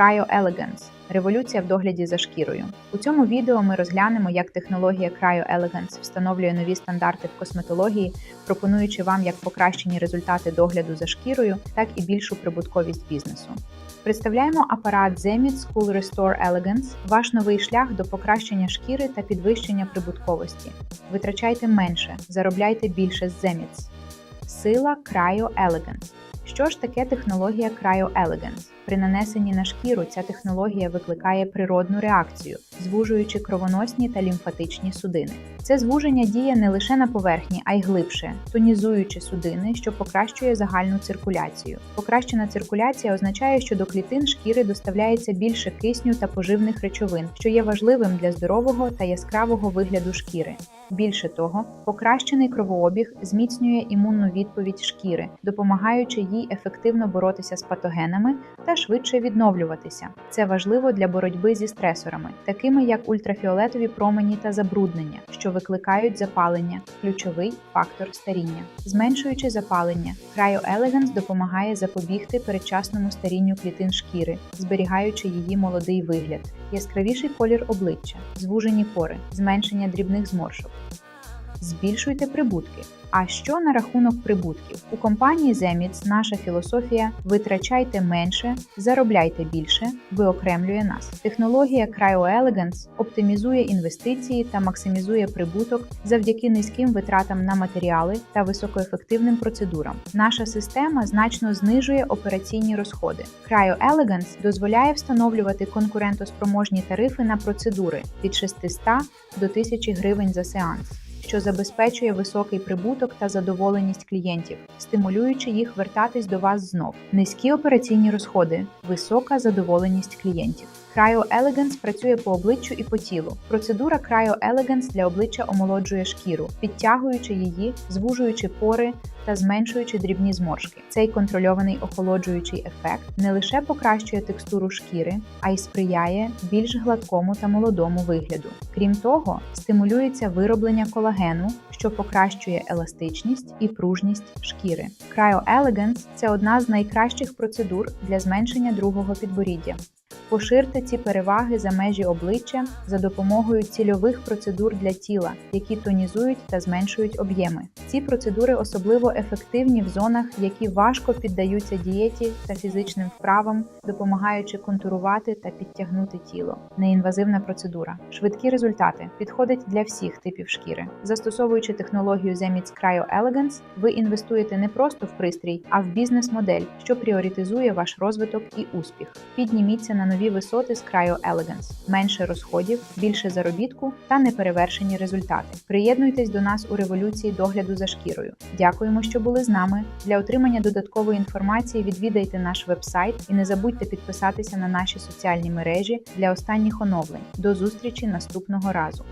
Cryo Elegance – революція в догляді за шкірою. У цьому відео ми розглянемо, як технологія Cryo Elegance встановлює нові стандарти в косметології, пропонуючи вам як покращені результати догляду за шкірою, так і більшу прибутковість бізнесу. Представляємо апарат Zemit School Restore Elegance – ваш новий шлях до покращення шкіри та підвищення прибутковості. Витрачайте менше, заробляйте більше з Zemits. Сила Cryo Elegance. Що ж таке технологія Cryo Elegance? При нанесенні на шкіру ця технологія викликає природну реакцію, звужуючи кровоносні та лімфатичні судини. Це звуження діє не лише на поверхні, а й глибше, тонізуючи судини, що покращує загальну циркуляцію. Покращена циркуляція означає, що до клітин шкіри доставляється більше кисню та поживних речовин, що є важливим для здорового та яскравого вигляду шкіри. Більше того, покращений кровообіг зміцнює імунну відповідь шкіри, допомагаючи їй ефективно боротися з патогенами та швидше відновлюватися. Це важливо для боротьби зі стресорами, такими як ультрафіолетові промені та забруднення, що викликають запалення, ключовий фактор старіння. Зменшуючи запалення, Cryo Elegance допомагає запобігти передчасному старінню клітин шкіри, зберігаючи її молодий вигляд, яскравіший колір обличчя, звужені пори, зменшення дрібних зморшок. Збільшуйте прибутки. А що на рахунок прибутків? У компанії Zemits наша філософія витрачайте менше, заробляйте більше, виокремлює нас. Технологія CryoElegance оптимізує інвестиції та максимізує прибуток завдяки низьким витратам на матеріали та високоефективним процедурам. Наша система значно знижує операційні розходи. CryoElegance дозволяє встановлювати конкурентоспроможні тарифи на процедури від 600 до 1000 гривень за сеанс що забезпечує високий прибуток та задоволеність клієнтів, стимулюючи їх вертатись до вас знов. Низькі операційні розходи, висока задоволеність клієнтів. Cryo Elegance працює по обличчю і по тілу. Процедура Cryo Elegance для обличчя омолоджує шкіру, підтягуючи її, звужуючи пори та зменшуючи дрібні зморшки. Цей контрольований охолоджуючий ефект не лише покращує текстуру шкіри, а й сприяє більш гладкому та молодому вигляду. Крім того, стимулюється вироблення колагену, що покращує еластичність і пружність шкіри. Cryo Elegance – це одна з найкращих процедур для зменшення другого підборіддя. Поширте ці переваги за межі обличчя за допомогою цільових процедур для тіла, які тонізують та зменшують об'єми. Ці процедури особливо ефективні в зонах, які важко піддаються дієті та фізичним вправам, допомагаючи контурувати та підтягнути тіло. Неінвазивна процедура. Швидкі результати підходить для всіх типів шкіри. Застосовуючи технологію Zemits Cryo Elegance, ви інвестуєте не просто в пристрій, а в бізнес-модель, що пріоритизує ваш розвиток і успіх. Підніміться на нові висоти з Cryo Elegance. менше розходів, більше заробітку та неперевершені результати. Приєднуйтесь до нас у революції догляду за шкірою. Дякуємо, що були з нами. Для отримання додаткової інформації відвідайте наш вебсайт і не забудьте підписатися на наші соціальні мережі для останніх оновлень. До зустрічі наступного разу.